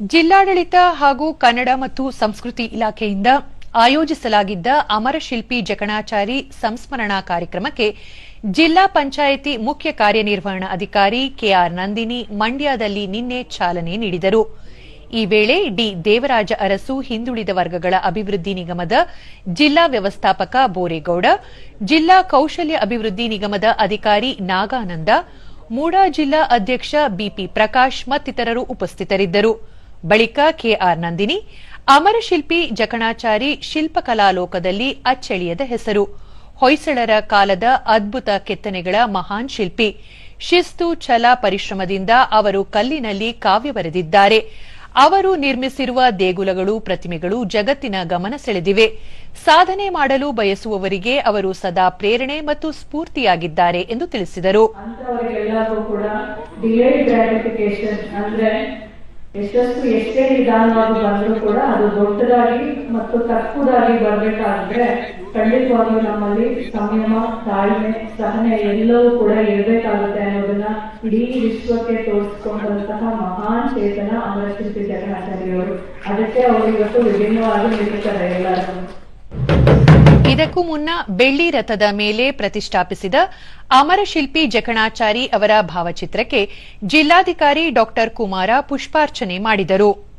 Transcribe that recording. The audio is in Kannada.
ಜಿಲ್ಲಾಡಳಿತ ಹಾಗೂ ಕನ್ನಡ ಮತ್ತು ಸಂಸ್ಕೃತಿ ಇಲಾಖೆಯಿಂದ ಆಯೋಜಿಸಲಾಗಿದ್ದ ಅಮರಶಿಲ್ಪಿ ಜಕಣಾಚಾರಿ ಸಂಸ್ಮರಣಾ ಕಾರ್ಯಕ್ರಮಕ್ಕೆ ಜಿಲ್ಲಾ ಪಂಚಾಯಿತಿ ಮುಖ್ಯ ಕಾರ್ಯನಿರ್ವಹಣಾ ಅಧಿಕಾರಿ ಕೆಆರ್ ನಂದಿನಿ ಮಂಡ್ಯದಲ್ಲಿ ನಿನ್ನೆ ಚಾಲನೆ ನೀಡಿದರು. ಈ ವೇಳೆ ಡಿ ದೇವರಾಜ ಅರಸು, ಹಿಂದುಳಿದ ವರ್ಗಗಳ ಅಭಿವೃದ್ಧಿ ನಿಗಮದ ಜಿಲ್ಲಾ ವ್ಯವಸ್ಥಾಪಕ ಬೋರೇಗೌಡ, ಜಿಲ್ಲಾ ಕೌಶಲ್ಯ ಅಭಿವೃದ್ಧಿ ನಿಗಮದ ಅಧಿಕಾರಿ ನಾಗಾನಂದ, ಮೂಡಾ ಜಿಲ್ಲಾ ಅಧ್ಯಕ್ಷ ಬಿಪಿ ಪ್ರಕಾಶ್ ಮತ್ತಿತರರು ಉಪಸ್ಥಿತರಿದ್ದರು. ಬಳಿಕ ಕೆಆರ್ ನಂದಿನಿ ಅಮರಶಿಲ್ಪಿ ಜಕಣಾಚಾರಿ ಶಿಲ್ಪಕಲಾ ಲೋಕದಲ್ಲಿ ಅಚ್ಚಳಿಯದ ಹೆಸರು. ಹೊಯ್ಸಳರ ಕಾಲದ ಅದ್ಭುತ ಕೆತ್ತನೆಗಳ ಮಹಾನ್ ಶಿಲ್ಪಿ. ಶಿಸ್ತು, ಛಲ, ಪರಿಶ್ರಮದಿಂದ ಅವರು ಕಲ್ಲಿನಲ್ಲಿ ಕಾವ್ಯ ಬರೆದಿದ್ದಾರೆ. ಅವರು ನಿರ್ಮಿಸಿರುವ ದೇಗುಲಗಳು, ಪ್ರತಿಮೆಗಳು ಜಗತ್ತಿನ ಗಮನ ಸೆಳೆದಿವೆ. ಸಾಧನೆ ಮಾಡಲು ಬಯಸುವವರಿಗೆ ಅವರು ಸದಾ ಪ್ರೇರಣೆ ಮತ್ತು ಸ್ಫೂರ್ತಿಯಾಗಿದ್ದಾರೆ ಎಂದು ತಿಳಿಸಿದರು. ಗ್ರಾಟಿಫಿಕೇಶನ್ ಎಷ್ಟೇ ನಿಧಾನವಾಗಿ ಬಂದರೂ ಕೂಡ ಅದು ದೊಡ್ಡದಾಗಿ ಮತ್ತು ತಕ್ಕುದಾಗಿ ಬರ್ಬೇಕಾದ್ರೆ ಖಂಡಿತವಾಗ್ಲೂ ನಮ್ಮಲ್ಲಿ ಸಂಯಮ, ತಾಳ್ಮೆ, ಸಹನೆ ಎಲ್ಲವೂ ಕೂಡ ಇರಬೇಕಾಗುತ್ತೆ ಅನ್ನೋದನ್ನ ಇಡೀ ವಿಶ್ವಕ್ಕೆ ತೋರಿಸಿಕೊಂಡಂತಹ ಮಹಾನ್ ಚೇತನ ಅಮರಶಿಲ್ಪಿ ಜಗನ್ನಾಚಾರ್ಯವರು. ಅದಕ್ಕೆ ಅವರು ಇವತ್ತು ವಿಭಿನ್ನವಾಗಿ ನಿಲ್ಲಿಸ್ತಾರೆ ಎಲ್ಲರೂ ಇದಕ್ಕೂ ಮುನ್ನ ಬೆಳ್ಳಿ ರಥದ ಮೇಲೆ ಪ್ರತಿಷ್ಠಾಪಿಸಿದ ಅಮರಶಿಲ್ಪಿ ಜಕಣಾಚಾರಿ ಅವರ ಭಾವಚಿತ್ರಕ್ಕೆ ಜಿಲ್ಲಾಧಿಕಾರಿ ಡಾ ಕುಮಾರ ಪುಷ್ಪಾರ್ಚನೆ ಮಾಡಿದರು.